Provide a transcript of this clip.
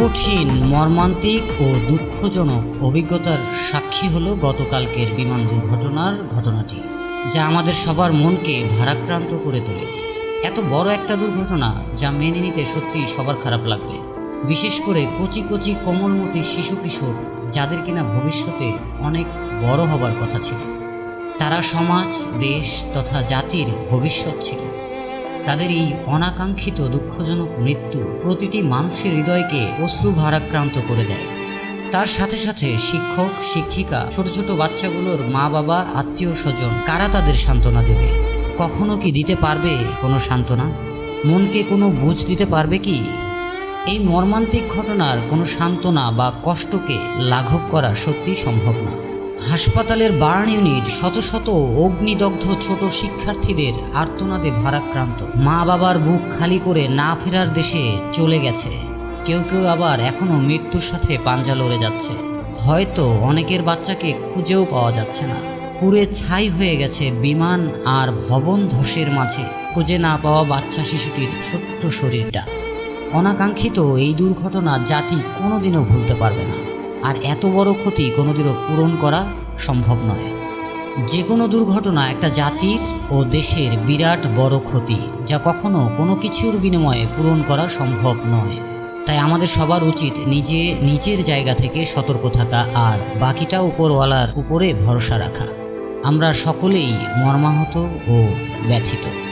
কঠিন, মর্মান্তিক ও দুঃখজনক অভিজ্ঞতার সাক্ষী হলো গতকালকের বিমান দুর্ঘটনার ঘটনাটি, যা আমাদের সবার মনকে ভারাক্রান্ত করে তোলে। এত বড় একটা দুর্ঘটনা যা মেনে নিতে সত্যিই সবার খারাপ লাগবে। বিশেষ করে কচি কচি কোমলমতি শিশু কিশোর, যাদের কিনা ভবিষ্যতে অনেক বড় হবার কথা ছিল। তারা সমাজ, দেশ তথা জাতির ভবিষ্যৎ ছিল। তাদের এই অনাকাঙ্ক্ষিত দুঃখজনক মৃত্যু প্রতিটি মানুষের হৃদয়কে অশ্রু ভারাক্রান্ত করে দেয়। তার সাথে সাথে শিক্ষক, শিক্ষিকা, ছোট ছোট বাচ্চাগুলোর মা বাবা, আত্মীয় স্বজন, কারা তাদের সান্ত্বনা দেবে? কখনো কি দিতে পারবে কোনো সান্ত্বনা? মনকে কোনো বুঝ দিতে পারবে কি? এই মর্মান্তিক ঘটনার কোনো সান্ত্বনা বা কষ্টকে লাঘব করা সত্যিই সম্ভব না। হাসপাতালের বার্ন ইউনিট শত শত অগ্নিদগ্ধ ছোট শিক্ষার্থীদের আর্তনাদে ভারাক্রান্ত। মা বাবার বুক খালি করে না ফেরার দেশে চলে গেছে। কেউ কেউ আবার এখনও মৃত্যুর সাথে পাঞ্জা লড়ে যাচ্ছে। হয়তো অনেকের বাচ্চাকে খুঁজেও পাওয়া যাচ্ছে না। পুড়ে ছাই হয়ে গেছে বিমান আর ভবন ধসের মাঝে। খুঁজে না পাওয়া বাচ্চা শিশুটির ছোট্ট শরীরটা। অনাকাঙ্ক্ষিত এই দুর্ঘটনা জাতি কোনোদিনও ভুলতে পারবে না। আর এত বড় ক্ষতি কোনোদিনও পূরণ করা সম্ভব নয়। যে কোনো দুর্ঘটনা একটা জাতির ও দেশের বিরাট বড় ক্ষতি, যা কখনো কোনো কিছুর বিনিময়ে পূরণ করা সম্ভব নয়। তাই আমাদের সবার উচিত নিজে নিজের জায়গা থেকে সতর্ক থাকা আর বাকিটা উপরওয়ালার উপরে ভরসা রাখা। আমরা সকলেই মর্মাহত ও ব্যথিত।